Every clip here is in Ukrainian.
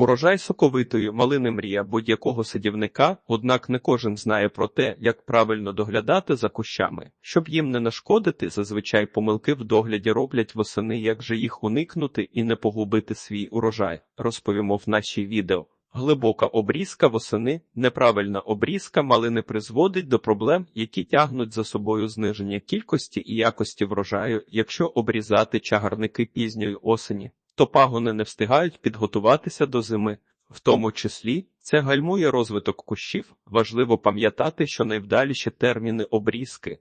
Урожай соковитої малини мрія будь-якого садівника, однак не кожен знає про те, як правильно доглядати за кущами. Щоб їм не нашкодити, зазвичай помилки в догляді роблять восени, як же їх уникнути і не погубити свій урожай, розповімо в нашій відео. Глибока обрізка восени, неправильна обрізка малини призводить до проблем, які тягнуть за собою зниження кількості і якості врожаю, якщо обрізати чагарники пізньої осені то пагони не встигають підготуватися до зими. В тому числі це гальмує розвиток кущів. Важливо пам'ятати, що найвдаліші терміни обрізки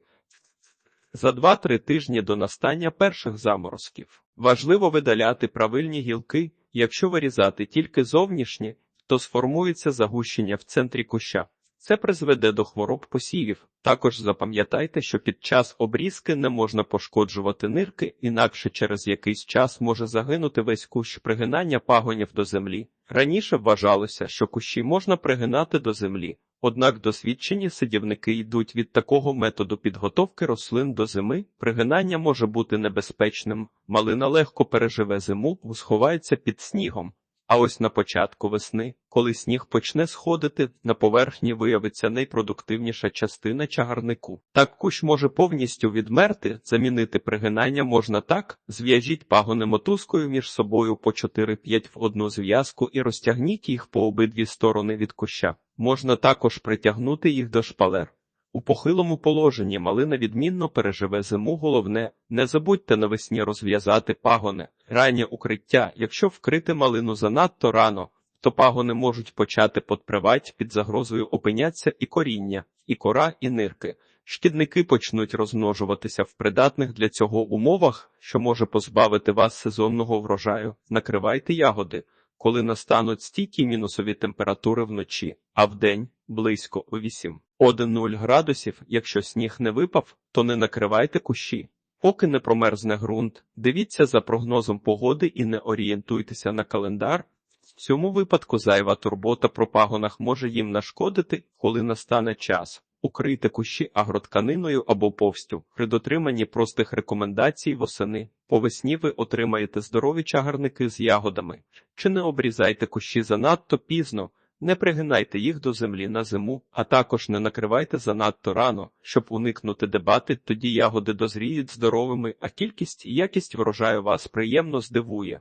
за 2-3 тижні до настання перших заморозків. Важливо видаляти правильні гілки. Якщо вирізати тільки зовнішні, то сформується загущення в центрі куща. Це призведе до хвороб посівів. Також запам'ятайте, що під час обрізки не можна пошкоджувати нирки, інакше через якийсь час може загинути весь кущ пригинання пагонів до землі. Раніше вважалося, що кущі можна пригинати до землі, однак досвідчені садівники йдуть від такого методу підготовки рослин до зими. Пригинання може бути небезпечним, малина легко переживе зиму, сховається під снігом. А ось на початку весни, коли сніг почне сходити, на поверхні виявиться найпродуктивніша частина чагарнику. Так кущ може повністю відмерти, замінити пригинання можна так, зв'яжіть пагони мотузкою між собою по 4-5 в одну зв'язку і розтягніть їх по обидві сторони від куща. Можна також притягнути їх до шпалер. У похилому положенні малина відмінно переживе зиму. Головне, не забудьте навесні розв'язати пагони. Раннє укриття, якщо вкрити малину занадто рано, то пагони можуть почати подпривать під загрозою опиняться і коріння, і кора, і нирки. Шкідники почнуть розмножуватися в придатних для цього умовах, що може позбавити вас сезонного врожаю. Накривайте ягоди, коли настануть стійкі мінусові температури вночі, а вдень близько у 8. 1-0 градусів, якщо сніг не випав, то не накривайте кущі. Поки не промерзне ґрунт, дивіться за прогнозом погоди і не орієнтуйтеся на календар. В цьому випадку зайва турбота про пагонах може їм нашкодити, коли настане час. Укрийте кущі агротканиною або повстю. При дотриманні простих рекомендацій восени. По весні ви отримаєте здорові чагарники з ягодами. Чи не обрізайте кущі занадто пізно, не пригинайте їх до землі на зиму, а також не накривайте занадто рано, щоб уникнути дебати, тоді ягоди дозріють здоровими, а кількість і якість врожаю вас приємно здивує.